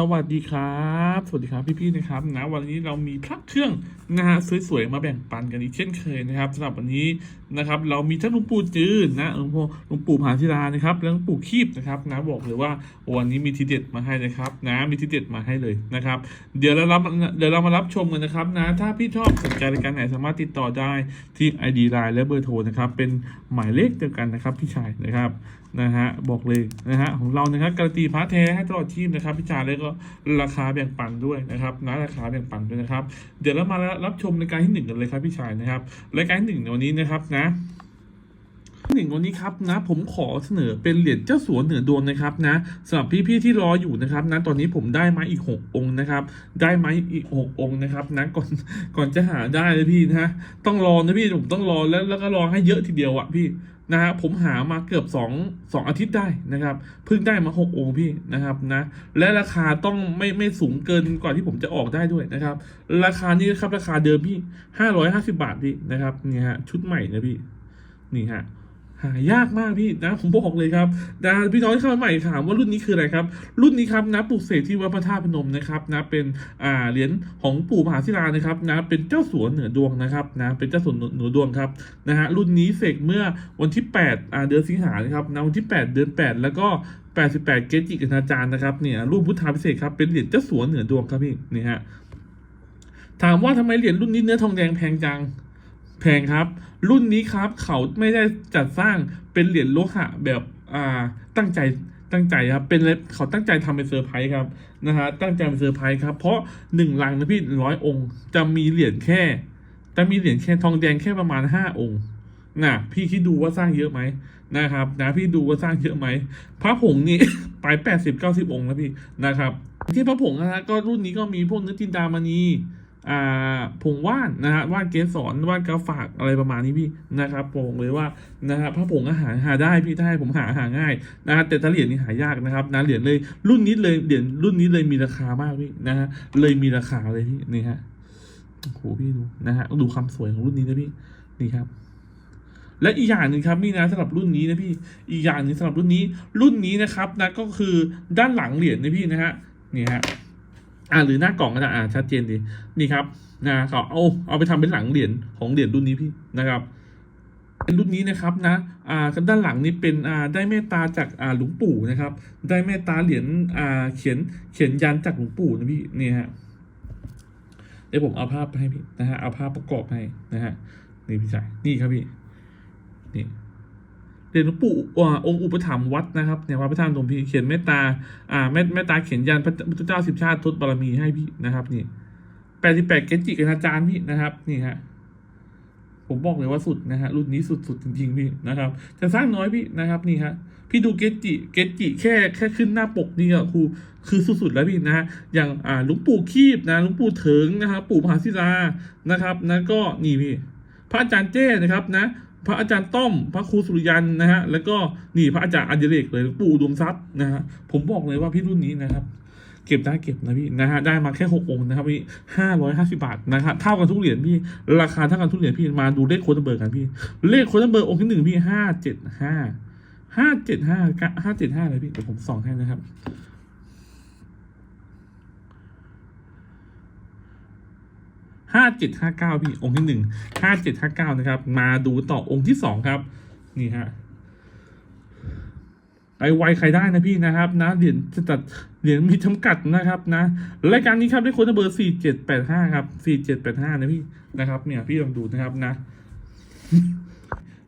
สวัสดีครับ สวัสดีครับพี่ๆนะครับนะวันนี้เรามีพระเครื่องนะฮะสวยๆมาแบ่งปันกันอีกเช่นเคยนะครับสำหรับวันนี้นะครับเรามีทั้งหลวงปู่จืนนะหลวงพ่อหลวงปู่ผาศิลานะครับแล้วหลวงปู่คีบนะครับนะบอกเลยว่าวันนี้มีทีเด็ดมาให้นะครับนะมีทีเด็ดมาให้เลยนะครับเดี๋ยวเรารับเดี๋ยวเรามารับชมกันนะครับนะถ้าพี่ชอบสนใจรายการไหนสามารถติดต่อได้ที่ ID Line และเบอร์โทรนะครับเป็นหมายเลขเดียวกันนะครับพี่ชายนะครับนะฮะบอกเลยนะฮะของเรานะครับการันตีพระแท้ให้ตลอดชีพนะครับพี่ชายแล้วก็ราคาแบ่งปันด้วยนะครับนะราคาแบ่งปันด้วยนะครับ เดี๋ยวเรามารับชมรายการที่หนึ่งกันเลยครับพี่ชายนะครับรายการที่หนึ่งในวันนี้นะครับนะหนึ่งวันนี้ครับนะผมขอเสนอเป็นเหรียญเจ้าสัวเหนือดวงนะครับนะสำหรับพี่ๆที่รออยู่นะครับนะตอนนี้ผมได้มาอีกหกองค์นะครับ ได้มาอีกหกองค์นะครับนะก่อนก่อนจะหาได้เลยพี่นะต้องรอนะพี่ผมต้องรอแล้วแล้วก็รอให้เยอะทีเดียวอะพี่ นะฮะผมหามาเกือบสองสองอาทิตย์ได้นะครับเพิ่งได้มาหกองค์พี่นะครับนะและราคาต้องไม่ไม่สูงเกินกว่าที่ผมจะออกได้ด้วยนะครับ ราคานี้ครับราคาเดิมพี่ห้าร้อยห้าสิบาทพี่นะครับนี่ฮะชุดใหม่นะพี่นี่ฮะ หายากมากพี่นะผมบอกเลยครับนะพี่น้องที่เข้ามาใหม่ถามว่ารุ่นนี้คืออะไรครับ รุ่นนี้ครับนะปลูกเสกที่วัดพระธาตุพนมนะครับนะเป็นอ่าเหรียญของปู่มหาศิลานะครับนะเป็นเจ้าสัวเหนือดวงนะครับนะเป็นเจ้าสัวเหนือดวงครับนะฮะรุ่นนี้เสกเมื่อวันที่8อ่าเดือนสิงหานะครับนะวันที่ 8 เดือน 8 แล้วก็ 88 เกจิกอาจารย์นะครับเนี่ยรูปพุทธาพิเศษครับเป็นเหรียญเจ้าสัวเหนือดวงครับพี่นี่ฮะถามว่าทำไมเหรียญรุ่นนี้เนื้อทองแดงแพงจัง แพงครับ รุ่นนี้ครับเขาไม่ได้จัดสร้างเป็นเหรียญโลหะแบบอ่าตั้งใจตั้งใจครับเป็นเขาตั้งใจทำเป็นเซอร์ไพรส์ครับนะฮะตั้งใจเป็นเซอร์ไพรส์ครับ เพราะหนึ่งลังนะพี่ร้อยองค์ จะมีเหรียญแค่ จะมีเหรียญแค่ทองแดงแค่ประมาณห้าองค์นะพี่คิดดูว่าสร้างเยอะไหมนะครับ นะพี่ดูว่าสร้างเยอะไหมพระผงนี่ไปแปดสิบเก้าสิบองค์แล้วพี่นะครับ ที่พระผงนะฮะก็รุ่นนี้ก็มีพวกเนื้อจินดามณี อ่าผงว่านนะฮะว่านเกสรว่านกาฝากอะไรประมาณนี้พี่นะครับผมเลยว่านะฮะพระผงอาหารหาได้พี่ถ้าให้ผมหาหาง่ายนะฮะแต่ถ้าเหรียญนี่หายากนะครับนะเหรียญเลยรุ่นนี้เลยเหรียญรุ่นนี้เลยมีราคามากพี่นะฮะเลยมีราคาเลยพี่นี่ฮะโอ้โหพี่ดูนะฮะดูความสวยของรุ่นนี้นะพี่นี่ครับและอีกอย่างหนึ่งครับนี่นะสำหรับรุ่นนี้นะพี่อีกอย่างหนึ่งสำหรับรุ่นนี้รุ่นนี้นะครับนะก็คือด้านหลังเหรียญนะพี่นะฮะนี่ฮะ อ่าหรือหน้ากล่องก็ได้อ่าชัดเจนดีนี่ครับนะเขาเอาเอาไปทำเป็นหลังเหรียญของเหรียญรุ่นนี้พี่นะครับเป็นรุ่นนี้นะครับนะอ่าด้านหลังนี้เป็นอ่าได้เมตตาจากอ่าหลวงปู่นะครับ ได้เมตตาเหรียญอ่าเขียนเขียนยันจากหลวงปู่นะพี่นี่ฮะเดี๋ยวผมเอาภาพให้พี่นะฮะเอาภาพประกอบให้นะฮะนี่พี่ชายนี่ครับพี่นี่ เรียญหลวงปู่องค์อุปถัมภ์วัดนะครับเนี่ยวัดพระธาตุพนมพี่เขียนเมตตาอ่าเมตเมตตาเขียนยันพระพุทธเจ้าสิบชาติทศบารมีให้พี่นะครับนี่แปดสิบแปดเกจิกันอาจารย์พี่นะครับนี่ฮะผมบอกเลยว่าสุดนะฮะรุ่นนี้สุดสุดจริงๆพี่นะครับจะสร้างน้อยพี่นะครับนี่ฮะพี่ดูเกจิเกจิแค่แค่ขึ้นหน้าปกนี่ก็คือคือสุดๆแล้วพี่นะฮะอย่างอ่าลวงปู่คีบนะลวงปู่เถิงนะครับปู่มหาศิลานะครับนะก็นี่พี่พระอาจารย์เจ้นะครับนะ พระอาจารย์ต้อม พระครูสุริยันนะฮะ แล้วก็นี่พระอาจารย์อัญเดกเลยปู่ดวงทรัพย์นะฮะ ผมบอกเลยว่าพี่รุ่นนี้นะครับ เก็บได้เก็บนะพี่นะฮะ ได้มาแค่หกองค์นะครับพี่ห้าร้อยห้าสิบาทนะครับเท่ากันทุกเหรียญพี่ ราคาเท่ากันทุกเหรียญพี่ มาดูเลขโค้ดนัมเบอร์กันพี่ เลขโค้ดนัมเบอร์องค์ที่หนึ่งพี่ห้าเจ็ดห้าห้าเจ็ดห้าห้าเจ็ดห้าเลยพี่ เดี๋ยวผมส่องให้นะครับ ห้าเจ็ดห้าเก้าพี่องค์ที่หนึ่งห้าเจ็ดห้าเก้านะครับ มาดูต่อองค์ที่สองครับ นี่ฮะไปไวใครได้นะพี่นะครับนะเหรียญจะตัดเหรียญมีจำกัดนะครับนะรายการนี้ครับได้คนเบอร์สี่เจ็ดแปดห้าครับสี่เจ็ดแปดห้านะพี่นะครับเนี่ยพี่ลองดูนะครับนะ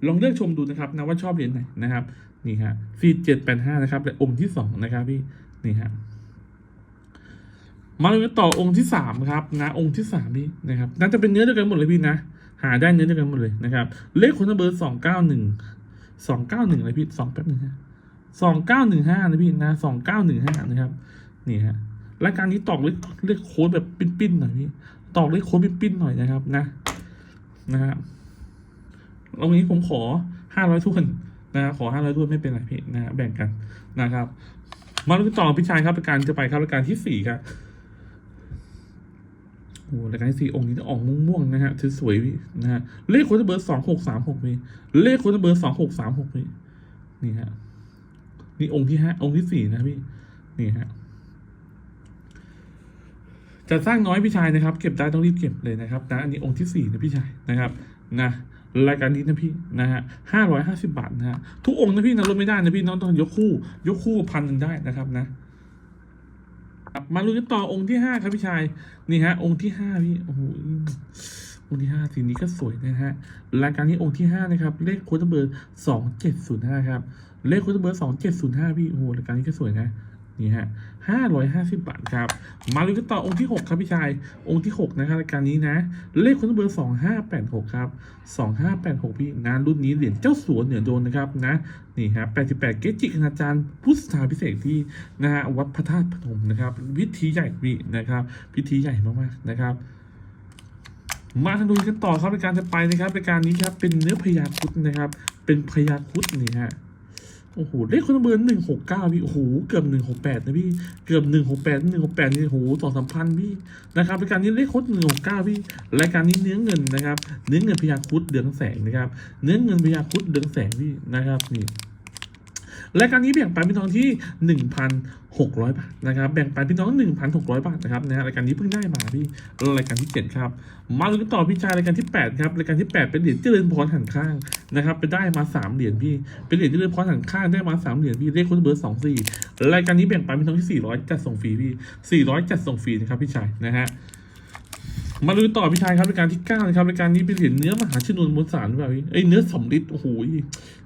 ลองเลือกชมดูนะครับนะว่าชอบเหรียญไหนนะครับ นี่ฮะสี่เจ็ดแปดห้านะครับและองค์ที่สองนะครับพี่นี่ฮะ มาเลยต่อองค์ที่สามครับนะองค์ที่สามพี่นะครับน่าจะเป็นเนื้อเดียวกันหมดเลยพี่นะ หาได้เนื้อเดียวกันหมดเลยนะครับ เลขคนเบอร์สองเก้าหนึ่งสองเก้าหนึ่งเลยพี่สองแป๊บหนึงฮะสองเก้าหนึ่งห้านะพี่นะสองเก้าหนึ่งห้านะครับนี่ฮะรายการนี้ตอกเลขเลขโค้ดแบบปิ้นๆหน่อยพี่ตอกเลขโค้ดปิ้นๆหน่อยนะครับนะนะฮะตรงนี้ผมขอห้าร้อยทุนนะขอห้าร้อยทุนไม่เป็นไรพี่นะฮะแบ่งกันนะครับ มาดูต่อพี่ชายครับรายการจะไปครับรายการที่สี่ครับ โอ้รายการที่สี่องค์นี้จะออกม่วงๆนะฮะสวยๆนะฮะเลขโค้ดเบอร์สองหกสามหกพี่เลขโค้ดเบอร์สองหกสามหกพี่นี่ฮะนี่องค์ที่ห้าองค์ที่สี่นะพี่นี่ฮะจะสร้างน้อยพี่ชายนะครับ เก็บได้ต้องรีบเก็บเลยนะครับนะอันนี้องค์ที่สี่นะพี่ชายนะครับนะรายการนี้นะพี่นะฮะห้าร้อยห้าสิบาทนะฮะทุกองค์นะพี่นะลดไม่ได้นะพี่น้องต้องยกคู่ ยกคู่พันหนึ่งได้นะครับนะ ครับมาลุ้นกันต่อองค์ที่ห้าครับพี่ชายนี่ฮะ องค์ที่ห้าพี่โอ้โหองค์ที่ห้าสีนี้ก็สวยนะฮะรายการนี้องค์ที่ห้านะครับ เลขโค้ดเบอร์สองเจ็ดศูนย์ห้าครับ เลขโค้ดเบอร์สองเจ็ดศูนย์ห้าพี่โอ้โหรายการนี้ก็สวยนะนี่ฮะ ห้าร้อยห้าสิบบาทครับ มาลุ้นกันต่อองค์ที่หกครับพี่ชาย องค์ที่หกนะครับรายการนี้นะ เลขค้ดเบอร์สองห้าแปดหกครับสองห้าแปดหกพี่งานรุ่นนี้เหรียญเจ้าสัวเหนือโดนนะครับนะ นี่ฮะแปดสิบแปดเกจิคณาจารย์พุทธาพิเศษที่นะฮะวัดพระธาตุพนมนะครับพิธีใหญ่พี่นะครับ พิธีใหญ่มากๆนะครับมาทางดูกันต่อครับในการจะไปนะครับในการนี้ครับเป็นเนื้อพญาคุดนะครับ เป็นพญาคุดนี่ฮะ โอ้โหเลขคนเบอร์หนึ่งหกเก้าพี่โอ้โหเกือบหนึ่งหกแปดนะพี่เกือบหนึ่งหกแปดหนึ่งหกแปดนี่โอ้โหสองสามพันพี่นะครับรายการนี้เลขคดหนึ่งหกเก้าพี่รายการนี้เนื้อเงินนะครับ เนื้อเงินพยาคุดเดืองแสงนะครับ เนื้อเงินพยาคุดเดืองแสงพี่นะครับนี่ รายการนี้แบ่งปันพี่น้องที่ 1,600 บาทนะครับ แบ่งปันพี่น้อง 1,600 บาทนะครับนะฮะรายการนี้เพิ่งได้มาพี่รายการที่ 7 ครับ มาลุ้นต่อพี่ชายรายการที่ 8 ครับรายการที่ 8 เป็นเหรียญเจริญพรหันข้างนะครับไปได้มา 3 เหรียญพี่ เป็นเหรียญเจริญพรหันข้างได้มา 3 เหรียญพี่เลขคนเบอร์2 4รายการนี้แบ่งปันพี่น้องที่ 400 จัดส่งฟรีพี่400 จัดส่งฟรีนะครับพี่ชายนะฮะ มาดูต่อพี่ชายครับรายการที่เก้านะครับรายการนี้เป็นเหรียญเนื้อมหาชนวนมวลสารหรือเปล่าพี่เอ้ยเนื้อสำริดโอ้โห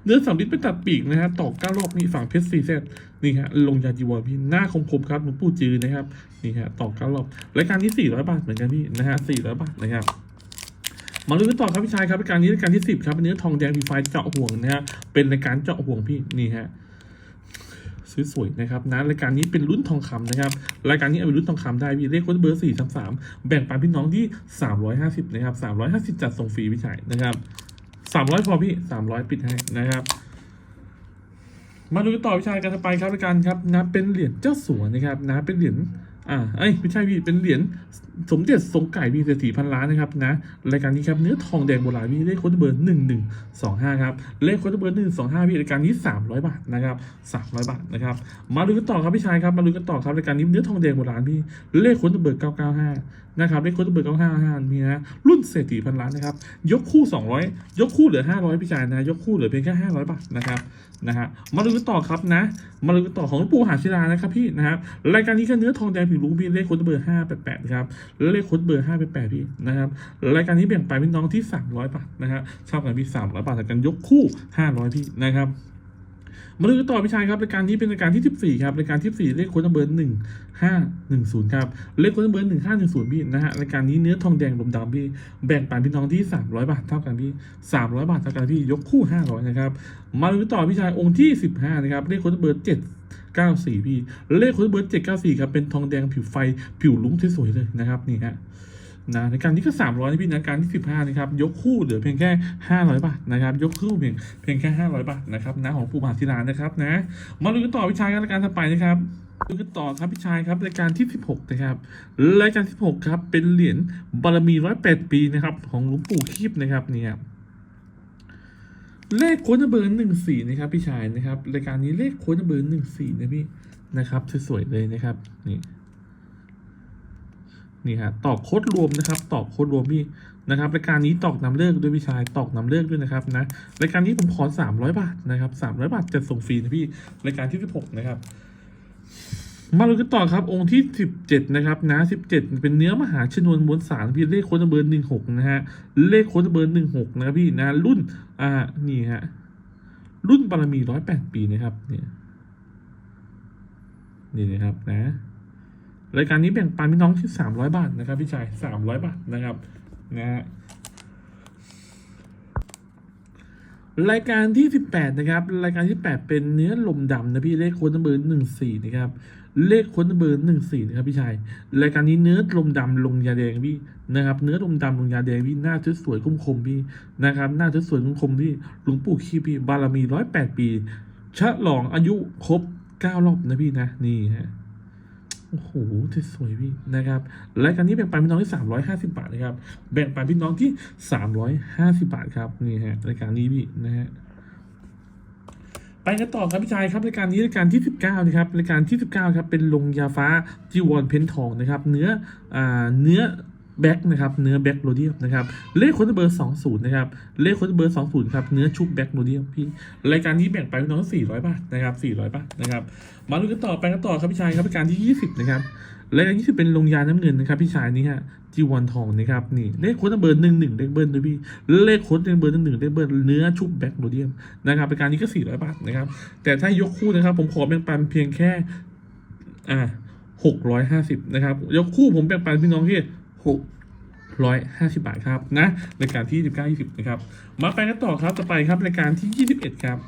เนื้อสำริดเป็นตัดปีกนะฮะต่อเก้ารอบนี่ฝั่งเพชรซีเซตนี่ฮะลงยาจีวรพี่หน้าคมๆครับหลวงปู่จือนะครับนี่ฮะต่อเก้ารอบรายการที่สี่ร้อยบาทเหมือนกันพี่นะฮะสี่ร้อยบาทนะครับมาดูกันต่อครับพี่ชายครับรายการนี้รายการที่สิบครับเป็นเนื้อทองแดงพีไฟเจาะห่วงนะฮะเป็นรายการเจาะห่วงพี่นี่ฮะ สวยๆนะครับนะรายการนี้เป็นรุ่นทองคำนะครับรายการนี้เอาเป็นรุ่นทองคำได้มีเลขโค้ดเบอร์สี่สามสามแบ่งปันพี่น้องที่สามร้อยห้าสิบนะครับสามร้อยห้าสิบจัดส่งฟรีพี่ชายนะครับสามร้อยพอพี่สามร้อยปิดให้นะครับมาดูต่อวิชาการต่อไปครับรายการครับนะเป็นเหรียญเจ้าสัวนะครับนะเป็นเหรียญ อ่าเอ้ยไม่ใช่พี่เป็นเหรียญสมเด็จทรงไก่พี่เศรษฐีพันล้านนะครับนะรายการนี้ครับเนื้อทองแดงโบราณพี่เลขโค้ดเบอร์หนึ่งหนึ่งสองห้าครับเลขโค้ดเบอร์หนึ่งสองห้าพี่รายการนี้สามร้อยบาทนะครับสามร้อยบาทนะครับมาดูกันต่อครับพี่ชายครับมาดูกันต่อครับรายการนี้เนื้อทองแดงโบราณพี่เลขโค้ดเบอร์เก้าเก้าห้า นะครับเลขโค้ดเบอร์เก้าห้าห้ามีนะรุ่นเศรษฐีพันล้านนะครับ ยกคู่สองร้อยยกคู่เหลือห้าร้อยพี่ชายนะ ยกคู่เหลือเพียงแค่ห้าร้อยบาทนะครับนะฮะมาดูกันต่อครับนะ มาดูกันต่อของปู่หาศิลานะครับพี่นะครับรายการนี้ก็เนื้อทองแดงผิวลุงพี่เลขโค้ดเบอร์ห้าแปดแปดครับเลขโค้ดเบอร์ห้าแปดแปดพี่นะครับรายการนี้แบ่งไปพี่น้องที่สามร้อยบาทนะครับชอบกันพี่สามร้อยบาทแต่กันยกคู่ห้าร้อยพี่นะครับ มาดูกันต่อพี่ชายครับรายการนี้เป็นรายการที่ 14 ครับรายการที่14เลขโค้ดเบอร์1510ครับเลขโค้ดเบอร์1510พี่นะฮะรายการนี้เนื้อทองแดงลมดำพี่แบ่งปันพี่น้องที่ 300 บาทเท่ากันพี่ 300 บาทเท่ากันพี่ยกคู่ 500 นะครับ มาดูกันต่อพี่ชายองค์ที่ 15 นะครับเลขโค้ดเบอร์7 94 พี่ เลขโค้ดเบอร์794 ครับเป็นทองแดงผิวไฟผิวลุ้งสวยๆเลยนะครับนี่ฮะ นะในการนี้ก็300นะพี่นะการที่15นะครับยกคู่เหลือเพียงแค่500บาทนะครับยกคู่เพียงเพียงแค่500บาทนะครับนะของปู่มหาธิรานะครับนะมาดูกันต่อพี่ชายกันรายการถัดไปนะครับดูกันต่อครับพี่ชายครับรายการที่ 16 นะครับรายการที่16 ครับ เป็นเหรียญบารมี108ปีนะครับ ของหลวงปู่คีบนะครับเนี่ยเลขโค้ดเบอร์หนึ่งสี่นะครับพี่ชายนะครับรายการนี้เลขโค้ดเบอร์หนึ่งสี่นะพี่นะครับสวยๆเลยนะครับนี่ นี่ฮะตอกโค้ดรวมนะครับ ตอกโค้ดรวมพี่นะครับรายการนี้ตอกนำเลิกด้วยพี่ชายตอกนำเลิกด้วยนะครับนะรายการนี้ผมขอสามร้อยบาทนะครับสามร้อยบาทจะส่งฟรีนะพี่รายการที่สิบหกนะครับ มาดูกันต่อครับ องค์ที่สิบเจ็ดนะครับนะสิบเจ็ดเป็นเนื้อมหาชนวนมวลสารพี่เลขโค้ดเบอร์หนึ่งหกนะฮะเลขโค้ดเบอร์หนึ่งหกนะครับพี่นะรุ่นอ่านี่ฮะรุ่นบารมีร้อยแปดปีนะครับเนี่ยนี่นะครับนะ รายการนี้แบ่งปันพี่น้องที่สามร้อยบาทนะครับพี่ชายสามร้อยบาทนะครับนะฮะรายการที่สิบแปดนะครับ รายการที่แปดเป็นเนื้อลมดำนะพี่เลขโค้ดเบอร์หนึ่งสี่นะครับ เลขโค้ดเบอร์หนึ่งสี่นะครับพี่ชาย รายการนี้เนื้อลมดำลงยาแดงพี่นะครับ เนื้อลมดำลงยาแดงพี่หน้าสวยคมคมพี่นะครับ หน้าสวยคมคมพี่หลวงปู่ขี้พี่บารมีร้อยแปดปีฉลองอายุครบเก้ารอบนะพี่นะนี่ฮะ โอ้โหสวยพี่นะครับรายการนี้แบ่งปันพี่น้องที่สามร้อยห้าสิบาทนะครับ แบ่งปันพี่น้องที่สามร้อยห้าสิบาทครับนี่ฮะรายการนี้พี่นะฮะไปกันต่อครับพี่ชายครับรายการนี้รายการที่ 19นะครับรายการที่ 19ครับเป็นลงยาฟ้าจีวรเพ้นทองนะครับ เนื้ออ่าเนื้อ แบ็กนะครับเนื้อแบ็กโรเดียมนะครับเลขค้ดเบอร์ 20 นะครับเลขค้ดเบอร์ 20 ครับเนื้อชุบแบ็กโรเดียมพี่รายการนี้แบ่งไปพี่น้อง 400 บาทนะครับ 400 บาทนะครับมาดูกันต่อไปกันต่อครับพี่ชายครับรายการที่ 20 นะครับรายการที่10เป็นลงยาน้ำเงินนะครับพี่ชายนี่ฮะจีวรทองนะครับนี่เลขโค้ดเบอร์หนึ่งหนึ่งเลขเบิร์ด้วยพี่เลขโค้ดเบอร์หนึ่งหนึ่งเลขเบิร์เนื้อชุบแบ็กโรเดียมนะครับรายการนี้ก็ 400 บาทนะครับแต่ถ้ายกคู่นะครับผมขอแบ่งปันเพียงแค่อ่าหกร้อยห้าสิบนะครับยกคู่ผมแบ่งปันพี่น้องที่ หกร้อยห้าสิบาทครับนะรายการที่สิบเก้ายี่สิบนะครับ มาไปกันต่อครับต่อไปครับรายการที่ยี่สิบเอ็ดครับ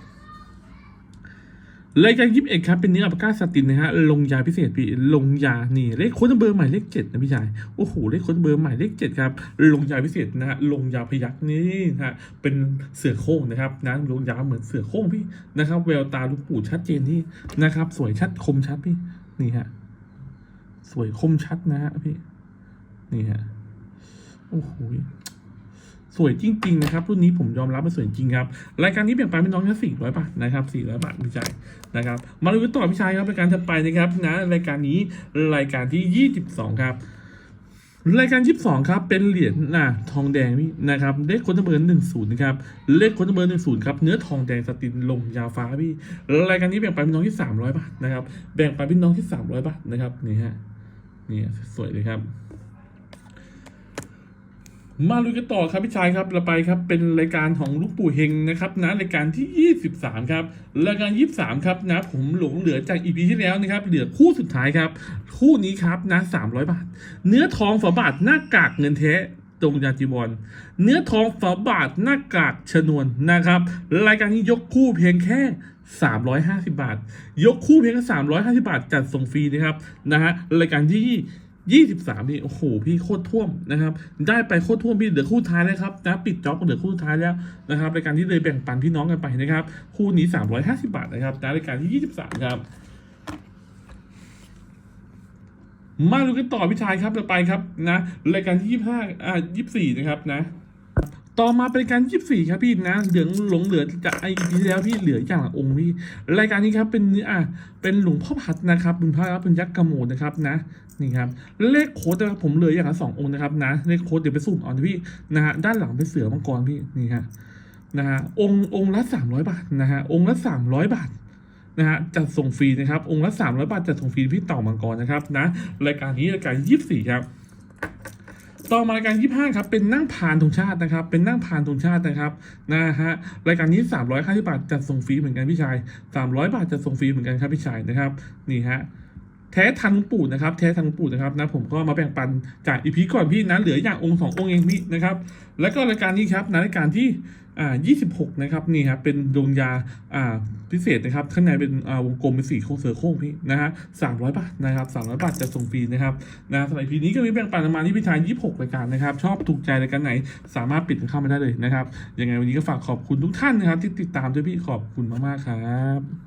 รายการยี่สิบเอ็ดครับเป็นเนื้ออัปกาสตินนะฮะลงยาพิเศษพี่ลงยานี่เลขโค้ดเบอร์ใหม่เลขเจ็ดนะพี่ชายโอ้โหเลขโค้ดเบอร์ใหม่เลขเจ็ดครับลงยาพิเศษนะฮะลงยาพยักนี่นะฮะเป็นเสือโคร่งนะครับนะลงยาเหมือนเสือโคร่งพี่นะครับแววตาลูกปู่ชัดเจนที่นะครับ สวยชัดคมชัดพี่นี่ฮะสวยคมชัดนะฮะพี่ นี่ฮะโอ้โหสวยจริง ๆ นะครับ รุ่นนี้ผมยอมรับว่าสวยจริงครับ รายการนี้เปลี่ยนไปเป็นน้องแค่สี่ร้อยบาทนะครับสี่ร้อยบาทพี่ชายนะครับ มาดูต่อพี่ชายครับรายการถัดไปนะครับนะรายการนี้รายการที่ยี่สิบสองครับรายการยี่สิบสองครับ เป็นเหรียญน่ะทองแดงพี่นะครับเลขคนเบอร์หนึ่งศูนย์นะครับเลขคนเบอร์หนึ่งศูนย์ครับเนื้อทองแดงสตินลงยาวฟ้าพี่รายการนี้แบ่งไปเป็นน้องที่สามร้อยบาทนะครับแบ่งไปเป็นน้องที่สามร้อยบาทนะครับนี่ฮะนี่สวยเลยครับ มาลุยกันต่อครับพี่ชายครับเราไปครับเป็นรายการของลูกปู่เฮงนะครับนะรายการที่ 23 ครับรายการ 23 ครับนะผมหลงเหลือจากอีพีที่แล้วนะครับเหลือคู่สุดท้ายครับ คู่นี้ครับนะ 300 บาท เนื้อทองฝาบาทหน้ากากเงินแท้ตรงยาจีวรเนื้อทองฝาบาทหน้ากากชนวนนะครับ รายการนี้ยกคู่เพียงแค่ 350 บาท ยกคู่เพียงแค่350 บาทจัดส่งฟรีนะครับนะฮะรายการที่ ยี่สิบสามนี่โอ้โหพี่โคตรท่วมนะครับ ได้ไปโคตรท่วมพี่เหลือคู่ท้ายแล้วครับนะปิดจ็อบเหลือคู่ท้ายแล้วนะครับรายการที่เลยแบ่งปันพี่น้องกันไปนะครับ คู่นี้สามร้อยห้าสิบาทนะครับนะรายการที่ยี่สิบสามครับมาดูกันต่อพี่ชายครับต่อไปครับนะรายการที่ยี่ห้าอ่ายี่สี่นะครับนะ ต่อมาเป็นการยี่สี่ครับพี่นะเหลืองหลงเหลือจากไอพีที่แล้วพี่เหลืออย่างละองค์พี่รายการนี้ครับเป็นเนื้ออะเป็นหลวงพ่อพัดนะครับเป็นพระเป็นยักษ์กระโหมดนะครับนะนี่ครับเลขโค้ดนะครับผมเหลืออย่างละสององค์นะครับนะเลขโค้ดเดี๋ยวไปสุ่มเอานพี่นะฮะด้านหลังเป็นเสือมังกรพี่นี่ฮะนะฮะองค์องค์ละสามร้อยบาทนะฮะองค์ละสามร้อยบาทนะฮะจัดส่งฟรีนะครับ องค์ละ300บาทจัดส่งฟรีพี่เต่ามังกรนะครับนะรายการนี้รายการ24ครับ ต่อมารายการ 25 ครับ เป็นนั่งผ่านธงชาตินะครับ เป็นนั่งผ่านธงชาตินะครับนะฮะรายการนี้ 350 บาทจัดส่งฟรีเหมือนกันพี่ชาย 300 บาทจัดส่งฟรีเหมือนกันครับพี่ชายนะครับนี่ฮะแท้ทันหลวงปู่นะครับแท้ทันหลวงปู่นะครับนะผมก็มาแบ่งปันจากอีพีก่อนพี่นะเหลืออย่างองค์สององค์เองพี่นะครับ แล้วก็รายการนี้ครับนะรายการที่ อ่า26 นะครับนี่ครับเป็นดวงยาอ่าพิเศษนะครับข้างในเป็นอ่าวงกลมเป็นสีโค้งเสือโค้งพี่นะฮะสามร้อยบาทนะครับสามร้อยบาทจะส่งฟรีนะครับนะสำหรับพีนี้ก็มีแบ่งปันประมาณที่พิธาย26รายการนะครับ ชอบถูกใจรายการไหน สามารถปิดเข้ามาได้เลยนะครับยังไงวันนี้ก็ฝากขอบคุณทุกท่านนะครับที่ติดตามด้วยพี่ขอบคุณมากๆครับ